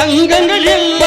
சங்கங்கள் எல்லாம்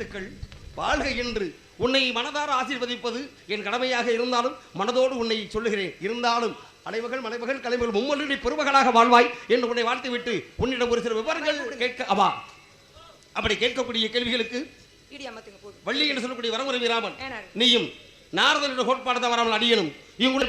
வாழ்த்துக்கள். வாழ்க என்று உன்னை மனதார ஆசீர்வதிப்பது என் கடமையாக இருந்தாலும் மனதோடு உன்னை சொல்லுகிறேன். இருந்தாலும் அனைவர்கள் மனைவர்கள் கலைவர்கள் மும்மொழி பெருமகளாக வாழ்வாய் என்று உன்னை வாழ்த்துவிட்டு உன்னிடம் ஒரு சில விவரங்கள் கேட்க அவா அப்படி கேட்கக்கூடிய கேள்விகளுக்கு வள்ளி என்று சொல்லக்கூடிய வரமுறை வீராமன் நீயும் நாரதனுடைய கோட்பாடு தவறாமல் அடியனும். இவங்களுக்கு